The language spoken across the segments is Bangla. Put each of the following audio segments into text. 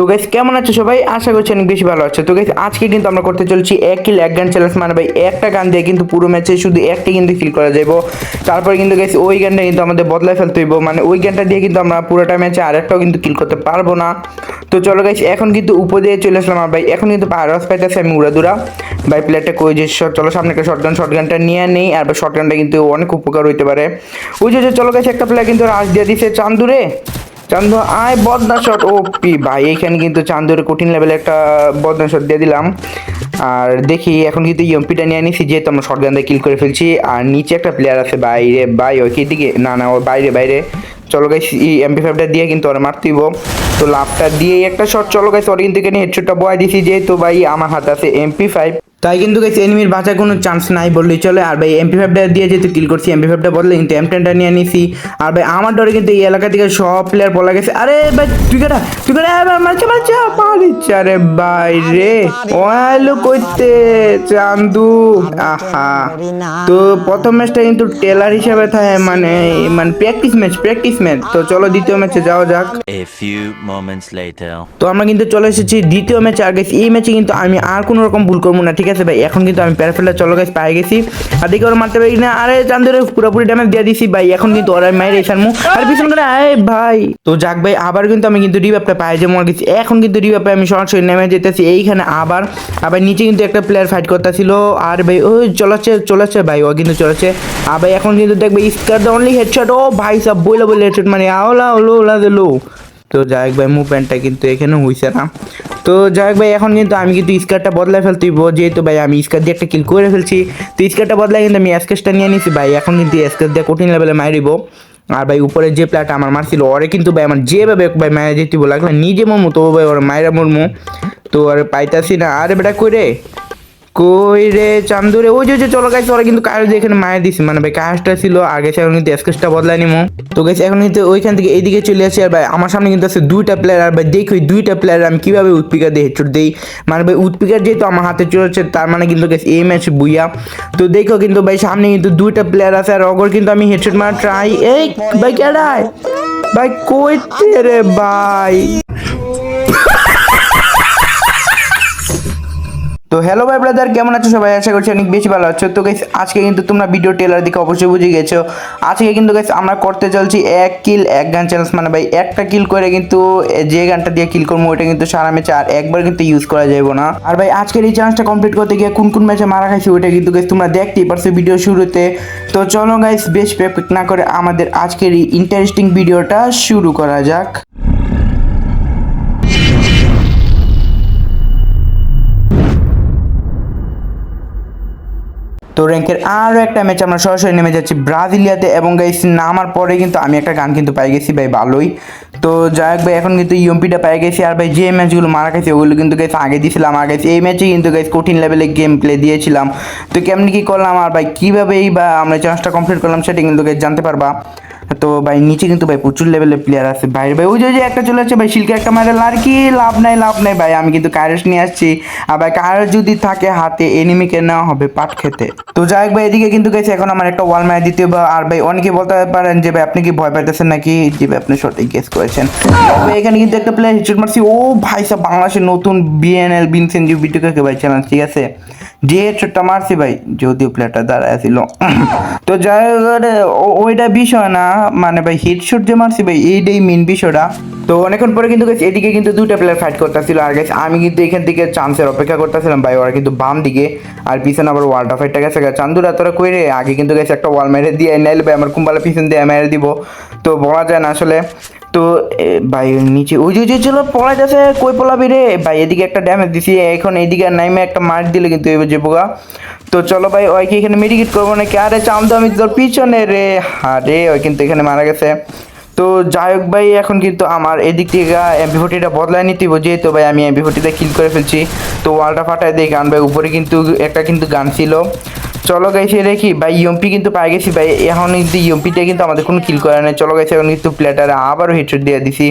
তো গাইস কেমন আছো সবাই? আশা করছি অনেক বেশি ভালো আছে। তো গাইস আজকে কিন্তু আমরা করতে চলছি এক কিল এক গান চ্যালেঞ্জ মানে ভাই, একটা গান দিয়ে কিন্তু পুরো ম্যাচে শুধু একটা কিন্তু কিল করা যাব তারপরে কিন্তু গাইস ওই গানটা কিন্তু আমাদের বদলায় ফেলতে হইব। মানে ওই গানটা দিয়ে কিন্তু আমরা পুরোটা ম্যাচে আরেকটাও কিন্তু কিল করতে পারব না। তো চলো গাইস এখন কিন্তু উপর দিয়ে চলে আসলাম আর ভাই। এখন কিন্তু পাহাড় পাইতেছে আমি উড়াদুরা। ভাই প্লেয়ারটা কই যে চলো সামনে একটা শর্ট গান শর্ট গানটা নিয়ে নেই। আর শর্ট গানটা কিন্তু অনেক উপকার হইতে পারে। ওই যে চলো গাইস একটা প্লেয়ার কিন্তু রাশ দিয়ে দিছে চান্দুরে। চান্দু, আয় বদনা শট ও পি ভাই, এখানে কিন্তু চান্দুরে কঠিন লেভেলে একটা বদনা শট দিয়ে দিলাম। আর দেখি, এখন কিন্তু ইএমপিটা নিয়ে নিছি, যেহেতু আমরা শর্ট গান দিয়ে কিল করে ফেলছি। আর নিচে একটা প্লেয়ার আছে বাইরে বাই ওই কি দিকে না না, ও বাইরে বাইরে। চলো গাইস এমপি ফাইভটা দিয়ে কিন্তু ওরা মারতেইব তো লাভটা দিয়ে একটা শট চলো গাইস ওরা কিন্তু এখানে হেডশটটা বয় দিছি, যেহেতু ভাই আমার হাতে আছে এমপি ফাইভ তাই কিন্তু গাইস এনিমির বাঁচার কোনো চান্স নাই বললেই চলে। আর ভাই এমপি ফাইভটা দিয়ে যেহেতু কিল করছি এমপি ফাইভটা বদলে কিন্তু এম টেনটা নিয়ে নিছি। আর ভাই আমার ডরে কিন্তু এই এলাকা থেকে সব প্লেয়ার পলা গেছে। আরে ভাই তুই কেটা তুই কেটা মারছে মারছে পারিচ্ছে আরে ভাই রে ওয়ালো কইতে চান্দু। আহা তো প্রথম ম্যাচটা কিন্তু টেলার হিসাবে থাকে মানে মানে প্র্যাকটিস ম্যাচ প্র্যাকটিস ম্যাচ তো চলো দ্বিতীয় ম্যাচে যাওয়া যাক। A few moments later. তো আমরা কিন্তু চলে এসেছি দ্বিতীয় ম্যাচে আর গেছি এই ম্যাচে কিন্তু আমি আর কোনো রকম ভুল করব না ঠিক আছে ভাই, এখন কিন্তু আমি প্যারাফেলটা চলো গেছি পাই গেছি। আর দেখে ওরা মারতে পারি না। আরে চান্দরে, পুরোপুরি ড্যামেজ দিয়ে দিছি ভাই, এখন কিন্তু ওরা মাইরে এসার মুখ আর পিছন করে, আয় ভাই। তো যাক ভাই, আবার কিন্তু আমি কিন্তু রিভাবটা পাই যে মরে গেছি, এখন কিন্তু রিভাবে আমি সরাসরি নেমে যেতেছি, এইখানে আবার। আবার নিচে কিন্তু একটা প্লেয়ার ফাইট করতেছিল। আর ভাই ওই চলাচ্ছে চলেছে ভাই, ও কিন্তু চলেছে আর ভাই, এখন কিন্তু দেখবে স্কার দ্য অনলি হেডশট ও ভাই, সব বইলে বইলে হেডশট মানে আওলা, ওলো, ওলা দিলো তো যাই হোক ভাই মুভমেন্টটা কিন্তু এখানে হইছে না। তো যাই হোক ভাই এখন কিন্তু আমি কিন্তু স্কারটা বদলাই ফেলতে হইব, যেহেতু ভাই আমি স্কার দিয়ে একটা কিল করে ফেলছি। তো স্কারটা বদলাই কিন্তু আমি এসকেসটা নিয়ে নিছি ভাই। এখন কিন্তু এসকেস দিয়ে কঠিন লেভেলে মারিব আর ভাই উপরে যে প্লেয়ারটা আমার মারছিল ওরে কিন্তু ভাই আমার যেভাবে ভাই মায়ের যেতে লাগলে নিজে মরমু তো ভাই ওর মায়েরা মরমু। তো আর পাইতাছি না। আরে বেটা কই রে? কই রে চান্দুরে? ওই যে চলো গাইছে ওরা কিন্তু কাজ এখানে মায়ের দিছি। মানে ভাই কাজটা ছিল আগে এখন কিন্তু এসকেসটা বদলাই নিমো। তো গেছে এখন কিন্তু ওইখান থেকে এইদিকে চলে আসি। আর ভাই, আমার সামনে কিন্তু আছে দুইটা প্লেয়ার আর ভাই, দেখি ওই দুইটা প্লেয়ার আমি কীভাবে উৎপিকার দিয়ে হেডশট দিই। মানে ভাই, উৎপিকার যেহেতু আমার হাতে চলেছে তার মানে কিন্তু গেছে এই ম্যাচ বুইয়া। তো দেখো কিন্তু ভাই, সামনে কিন্তু দুইটা প্লেয়ার আছে। আর অগর কিন্তু আমি হেডশট মারা ট্রাই এই, ভাই কেডায় ভাই, কইতে রে ভাই? হ্যালো ভাই ব্রাদার কেমন আছো সবাই? আশা করছি অনেক বেশি ভালো আছো। তো গাইস আজকে কিন্তু তোমরা ভিডিও টেলার দিকে অবশ্যই বুঝে গেছো। আজকে কিন্তু গাইস আমরা করতে চলছি এক কিল এক গান চ্যালেঞ্জ মানে ভাই, একটা কিল করে কিন্তু যে গানটা দিয়ে কিল করব, ওইটা কিন্তু সারা ম্যাচে আর একবার কিন্তু ইউজ করা যাবে না। আর ভাই, আজকের এই চ্যালেঞ্জটা কমপ্লিট করতে গিয়ে কোন কোন ম্যাচে মারা খাইছি, ওইটা কিন্তু গাইস তোমরা দেখতেই পারছ ভিডিও শুরুতে। তো চলো গাইস বেশ প্রেপ না করে আমাদের আজকের এই ইন্টারেস্টিং ভিডিওটা শুরু করা যাক। তো র্যাঙ্কের আরও একটা ম্যাচ আমরা সরাসরি নেমে যাচ্ছি ব্রাজিলিয়াতে এবং গাইস নামার পরে কিন্তু আমি একটা গান কিন্তু পাই গেছি, ভাই, ভালোই। তো যাই হোক, ভাই, এখন কিন্তু ইউএমপিটা পাই গেছি, আর ভাই, যে ম্যাচগুলো মারা গেছে, ওগুলো কিন্তু গাইস আগে দিয়েছিলাম আগে এই ম্যাচে কিন্তু গাইস কঠিন লেভেলে গেম প্লে দিয়েছিলাম। তো কেমনি কী করলাম, আর ভাই, কীভাবেই বা আমরা চান্সটা কমপ্লিট করলাম, সেটা কিন্তু গাইস জানতে পারবা। তো ভাই, নিচে কিন্তু ভাই প্রচুর লেভেলের প্লেয়ার আছে ভাই। ভাই, ওই যে একটা চলে আসছে ভাই শিল্কে একটা মারে আর কি লাভ নাই লাভ নাই ভাই। আমি কিন্তু কারেস নিয়ে আসছি। আর ভাই কারেস যদি থাকে হাতে এনিমিকে নেওয়া হবে পাট খেতে। তো যাই হোক ভাই, এদিকে কিন্তু গেছে এখন আমার একটা ওয়াল মারা হবে আর ভাই, অনেকে বলতে পারেন যে ভাই, আপনি কি ভয় পাইতেছেন নাকি? যে ভাই, আপনি সঠিক গেস করেছেন। এখানে কিন্তু একটা প্লেয়ার হিটশট মারছি। ও ভাই, সব বাংলাদেশের নতুন বিএনএল বিনসেন জি বিটুকে ভাই চ্যানেল ঠিক আছে? যে হেডশটটা মারছি ভাই, যদিও প্লেয়ারটা দাঁড়ায় ছিল তো যাই ওইটা বিষয় না মানে ভাই হেডশট যে মারছি ভাই, এইটাই মেন বিষয়টা। তো অনেকক্ষণ পরে কিন্তু guys, এদিকে কিন্তু দুইটা প্লেয়ার ফাইট করতেছিল। আর গেছে আমি কিন্তু এখান থেকে চান্সের অপেক্ষা করতেছিলাম ভাই, ওরা কিন্তু বাম দিকে। আর পিছনে আবার ওয়ালটা ফাইটটা গেছে চান্দুরা তোরা কই রে? আগে কিন্তু গেছে একটা ওয়াল মেরে দিয়ে নাইলে ভাই, আমার কুম্বালা পিছন দিয়ে মেরে দিব। তো বলা যায় না আসলে। তো ভাই নিচে, ওই যে চলো পড়া যাচ্ছে কই পলাবি রে? ভাই, এদিকে একটা ড্যামেজ দিছি, এখন এইদিকে নাইমে একটা মার দিলে কিন্তু এবার যে বোগা তো চলো ভাই, ওই কি এখানে মেডিকেট করব নাকি? আরে, চাম তো আমি তোর পিছনে রে। আরে, ওই কিন্তু এখানে মারা গেছে। তো যাই হোক ভাই, এখন কিন্তু আমার এদিক থেকে এমপি ফোর্টিটা বদলায় নিতে যেহেতু ভাই, আমি এমপি ফোর্টিটা কিল করে ফেলছি। তো ওয়ালটা ফাটায় দিয়ে গান ভাই, উপরে কিন্তু একটা কিন্তু গান ছিল। চলো গাইছে দেখি। ভাই ইউএমপি কিন্তু পাই গেছি, ভাই। এখন কিন্তু ইউএমপিটা কিন্তু আমাদের কোনো কিল করে নাই। চলো গাইছে এখন কিন্তু প্লেটারে আবারও হেডশট দিয়ে দিছি।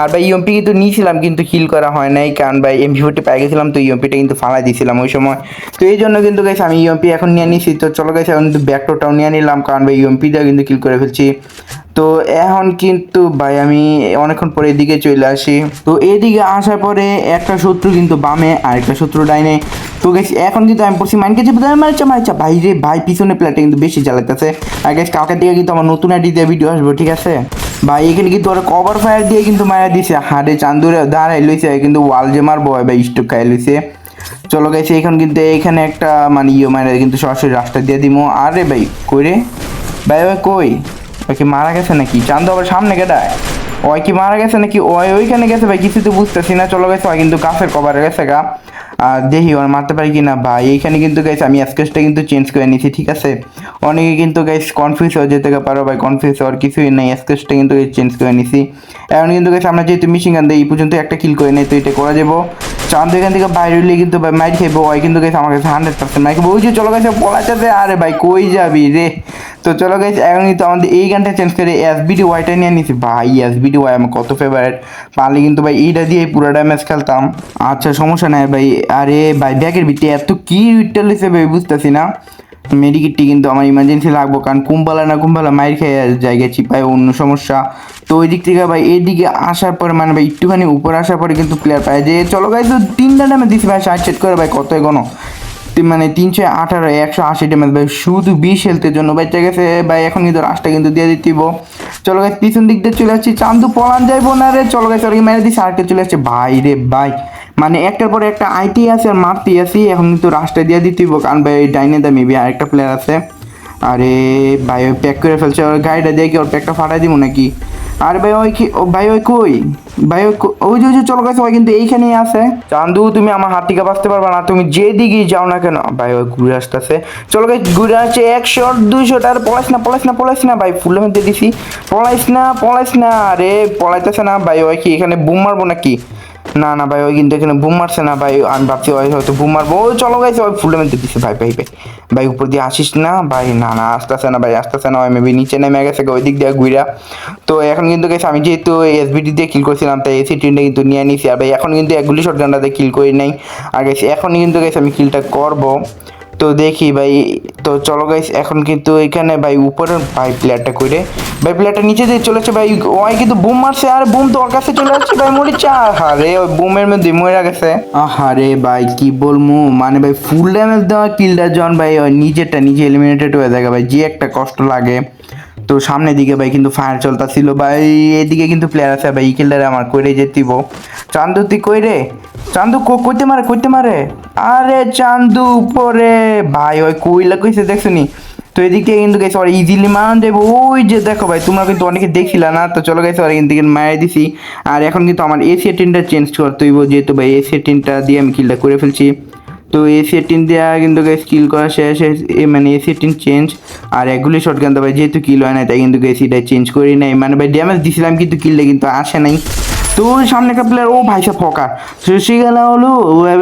আর ভাই ইউএমপি কিন্তু নিয়েছিলাম, কিন্তু কিল করা হয় নাই, কারণ ভাই এমপি ফোরটি পাই গেছিলাম, তো ইউএমপিটা কিন্তু ফালাই দিয়েছিলাম ওই সময়। তো এই জন্য কিন্তু গাইছে আমি ইউএমপি এখন নিয়ে নিছি। তো চলো গাইছে এখন কিন্তু ব্যাকটোটাও নিয়ে নিলাম, কারণ ভাই ইউএমপিটা কিন্তু কিল করে ফেলছি। তো এখন কিন্তু ভাই, আমি অনেকক্ষণ পরে এদিকে চলে আসি। তো এদিকে আসার পরে একটা শত্রু কিন্তু বামে আর একটা শত্রু ডাইনে। তো গেছি এখন কিন্তু আমি পড়ছি মাইনকে যে মারছে মারছে ভাই রে ভাই, পিছনে প্লেটে কিন্তু বেশি জ্বালাইতেছে। আর গেছি কালকের দিকে কিন্তু আমার নতুন আইডি দিয়ে ভিডিও আসব, ঠিক আছে? ভাই, এখানে কিন্তু ওরা কভার ফায়ার দিয়ে কিন্তু মারা দিছে। হাড়ে চান্দুরে দাঁড়াই লইছে, কিন্তু ওয়াল যে মারবো, ভাই স্টোক খাই লইছে। চলো গেছে এখন কিন্তু এখানে একটা মানে ইয়ে মানে কিন্তু সরাসরি রাস্তা দিয়ে দিমো। আরে ভাই, কই রে? ভাই ভাই কই? ওই কি মারা গেছে নাকি? চান্দু আবার সামনে কেটায় ওই কি মারা গেছে নাকি? ওই ওইখানে গেছে, ভাই কিছু তো বুঝতেছি না। চলো গেছে ওই কিন্তু গাছের কভারে গেছে গা। আর দেখি ওর মারতে পারি কি না ভাই, এইখানে কিন্তু গেছে আমি স্কেচটা কিন্তু চেঞ্জ করে নিয়েছি, ঠিক আছে? অনেকে কিন্তু গাইস কনফিউজ হয়ে যেতে পারো ভাই কনফিউজ হওয়ার কিছুই নেই স্কেচটা কিন্তু চেঞ্জ করে নিয়েছি। এখন কিন্তু গেছে আমরা যেহেতু মিশিং গান এই পর্যন্ত একটা কিল করে নেই, তো এটা করা যাব। চাঁদ এখান থেকে বাইরে হলে কিন্তু ভাই, মাইর খেয়ে ওই কিন্তু গেছে আমার কাছে হান্ড্রেড পার্সেন্ট মাইক ওই যে, চলো গেছে পলাইতেছে, আরে ভাই, কই যাবি রে? তো চলো গেছে এখন কিন্তু আমাদের এই গানটা চেঞ্জ করে এস বিডি ওয়াইটা নিয়ে নিছি। ভাই এস বিডি ওয়াই আমার কত ফেভারিট পারলে কিন্তু ভাই, এইটা দিয়ে পুরো ড্যামেজ খেলতাম। আচ্ছা সমস্যা নাই ভাই আরে ভাই ব্যাগের ভিতরে এত কি উইটটা লিখছে ভাই, বুঝতেছি না। মেডিকেটটি কিন্তু আমার ইমার্জেন্সি লাগবো, কারণ কুম্বালা না কুম্বালা মাইর খেয়ে জায়গায় চিপায় অন্য সমস্যা। তো ওই দিক থেকে ভাই, এদিকে আসার পরে মানে ভাই, একটুখানি উপরে আসার পরে কিন্তু প্লেয়ার পায় যে, চলো গাই তো তিনটা নামে দিছি ভাই, ষাট সেট করে ভাই, কত এগোনো? মানে তিনশো আঠারো, একশো আশি ডেমেজ ভাই, শুধু বিশ হেলথের জন্য ভাই, বেঁচে গেছে। ভাই, এখন কিন্তু রাস্তা কিন্তু দিয়ে দিতেইব চলো গাছ পিছন দিক দিয়ে চলে আসছি, চান্দু পলান যাইবো না রে। চলো গাছ ওরকে মেরে দিচ্ছি আরেকটা চলে আসছে। ভাই রে ভাই মানে একটার পরে একটা আইটি আছে আর মারতে আসি এখন কিন্তু রাস্তা দিয়ে দিতেইব কারণ ভাই ডাইনে দা মেবি আরেকটা প্লেয়ার আছে। আরে ভাই, ওই প্যাক করে ফেলছে, ওর গাড়িটা দিয়ে কি ওর প্যাকটা ফাটাই দিব নাকি? আরে ভাই, ওই কি ভাই, ওই কই? ভাই, ওই ওই যে চলো গেছে ওই কিন্তু এইখানেই আছে। চান্দু, তুমি আমার হাত থেকে বাঁচতে পারবে না, তুমি যেদিকেই যাও না কেন? ভাই, ওই ঘুরে আসতেছে। চলো গাই ঘুরে আসছে একশো দুইশো টার পলাইস না পলাইস না পলাইস না, ভাই ফুলের মধ্যে দিছি। পলাইস না পলাইস না, আরে, পলাইতেছে না, ভাই, ওই কি, এখানে বুম মারবো নাকি? না না ভাই, ওই কিন্তু এখানে বুম মারছে না ভাই, আমি ভাবছি ওই হয়তো বুম মারবো। ওই চলো গাইছে ওই ফুলে মধ্যে দিছে ভাই ভাই ভাই। ভাই, উপর দিয়ে আসিস না, ভাই, না না, আসতেছে না, ভাই, আসতেছে না, ওই মেবি নিচে নেমে গেছে ওই দিক দিয়ে ঘুরা তো এখন কিন্তু গেছে আমি যেহেতু এসবিডি দিয়ে কিল করছিলাম, তাই এসি টিনটা কিন্তু নিয়ে নিছি। আর ভাই, এখন কিন্তু একগুলি শর্ট গানটাতে কিল করি নাই। আর গেছে এখন কিন্তু গেছে আমি কিলটা করব। তো দেখি ভাই, তো চলো গাইস এখন কিন্তু এখানে ভাই উপরে, ভাই প্লেয়ারটা করে ভাই প্লেয়ারটা নিচে দিয়ে চলেছে ভাই ওই কিন্তু বুম মারছে, আর বুম তো ওর কাছে চলে আসছে, ভাই মরিচা আরে ওই বুমের মধ্যে মরে গেছে। আহা রে ভাই, কি বলমু? মানে ভাই ফুল ড্যামেজ দেওয়া কিলটা জন ভাই, ওই নিজেরটা নিজে এলিমিনেটেড হয়ে থাকে ভাই, যে একটা কষ্ট লাগে। তো সামনের দিকে ভাই কিন্তু ফায়ার চলতেছিল। ভাই, এদিকে কিন্তু প্লেয়ার আছে ভাই এই আমার কইরে যেতিব। চান্দু, তুই কই রে চান্দু কইতে মারে কইতে মারে? আরে চান্দু, উপরে। ভাই, ওই কইলা কইছে, দেখছনি? তো এদিক কিন্তু গেছে ওরা ইজিলি মান যাব ওই যে দেখো ভাই, তোমরা কিন্তু অনেকে দেখিলা না? তো চলো গেছে ওরা কিন্তু মারে দিছি। আর এখন কিন্তু আমার এসি টিনটা চেঞ্জ করতে হইব, যেহেতু ভাই এসি টিনটা দিয়ে আমি কিলটা করে ফেলছি। তো এসি টিন দেওয়া কিন্তু স্কিল করা শেষ, এ মানে এসি টিন চেঞ্জ আর এগুলি শর্ট গান ভাই যেহেতু কিল হয় না তাই কিন্তু এসিটা চেঞ্জ করি নাই। মানে ভাই ড্যামেজ দিছিলাম কিন্তু কিলটা কিন্তু আসে নাই। তো সামনে একটা প্লেয়ার ও ভাই সব ফকা। সুশি গেলা হলো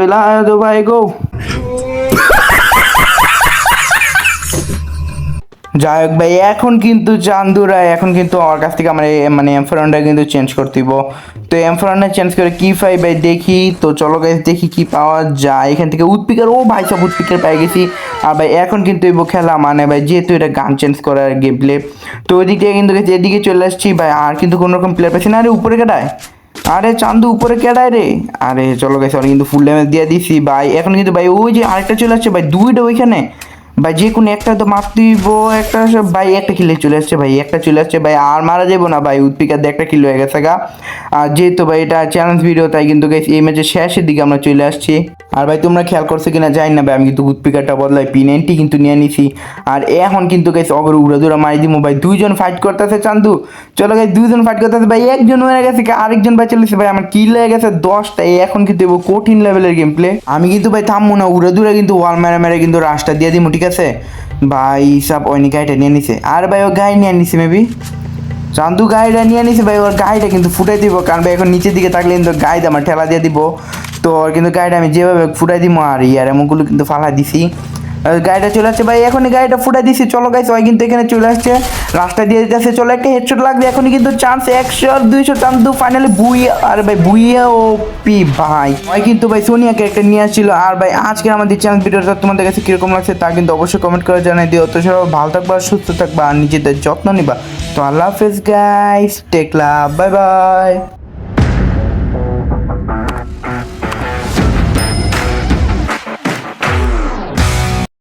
বেলা তো ভাই গো। যাই হোক ভাই, এখন কিন্তু চান্দুরা, এখন কিন্তু আমার কাছ থেকে আমার মানে এমফোরনটা কিন্তু চেঞ্জ করতে দিব। তো এমফোরনটা চেঞ্জ করে কি পাই ভাই দেখি। তো চলো গাইস দেখি কি পাওয়া যায়। এখান থেকে উৎপিকার, ও ভাই সব উৎপিকার পেয়ে গেছি। আর ভাই, এখন কিন্তু এই খেলা মানে ভাই, যেহেতু এটা গান চেঞ্জ করার গেম প্লে তো ওইদিক থেকে কিন্তু এদিকে চলে আসছি ভাই। আর কিন্তু কোনো রকম প্লেয়ার পাচ্ছি না। আরে, উপরে কেটায় আরে, চান্দু, উপরে কেডায় রে? আরে, চলো গেছে ওরা কিন্তু ফুল ড্যামেজ দিয়ে দিছি ভাই। এখন কিন্তু ভাই, ওই যে আরেকটা চলে আসছে ভাই, দুইটা ওইখানে। ভাই, যে কোনো একটা তো মার দিব, একটা ভাই, একটা কিলে চলে আসছে, ভাই, একটা চলে আসছে, ভাই, আর মারা যাব না, ভাই উৎপিকার দিয়ে একটা কিল হয়ে গেছে গা। আর যেহেতু, ভাই, এটা চ্যালেঞ্জ ভিডিও তাই কিন্তু এই ম্যাচের শেষের দিকে আমরা চলে আসছি। আর ভাই, তোমরা খেয়াল করছ কিনা, জানি না, ভাই, আমি কিন্তু উৎপিকারটা বদলাই পি নাইনটি কিন্তু নিয়ে নিছি। আর এখন কিন্তু গেছে অগর উড়া দুরা মারি দিব ভাই, দুইজন ফাইট করতেছে, চান্দু। চলো গাই দুইজন ফাইট করতেছে, ভাই, একজন হয়ে গেছে আরেকজন ভাই চলেছে ভাই, আমার কিল হয়ে গেছে দশটা এখন কিন্তু কঠিন লেভেলের গেম প্লে আমি কিন্তু, ভাই থামবো না, উড়ে দূরে কিন্তু ওয়াল মেরে মেরে কিন্তু রাস্তা দিয়ে দিব ঠিক আছে? ভাই, সব ওই গাড়িটা নিয়ে নিছে। আর ভাই, ও গাড়ি নিয়ে নিছে মেবি চান্দু গাড়িটা নিয়ে নিছে, ভাই, ওর গাড়িটা কিন্তু ফুটাই দিব, কারণ ভাই, এখন নিচের দিকে থাকলে কিন্তু গাড়িতে আমার ঠেলা দিয়ে দিব। তো কিন্তু গাড়িটা আমি যেভাবে ফুটাই দিব, আর ইয়ার এমনগুলো কিন্তু ফালা দিছি। গাড়িটা চলে আসছে। ভাই, এখনই গাড়িটা ফুটাই দিছি। চলো গাইস ওই কিন্তু এখানে চলে আসছে। রাস্তা দিয়ে যাচ্ছে, চলো একটা হেডশট লাগবে। এখনই কিন্তু চান্স একশো আর দুইশো চান্স দু ফাইনালি বুইয়া, আর ভাই, বুইয়া ও পি ভাই। ওই কিন্তু ভাই সোনিয়াকে একটা নিয়ে আসছিল। আর ভাই আজকে আমাদের চ্যানেল ভিডিওটা তোমাদের কাছে কীরকম লাগছে তা কিন্তু অবশ্যই কমেন্ট করে জানাই দিও। তো সবাই ভালো থাকবা, সুস্থ থাকবা, আর নিজেদের যত্ন নিবা। তো আল্লাহ হাফেজ guys tech love bye bye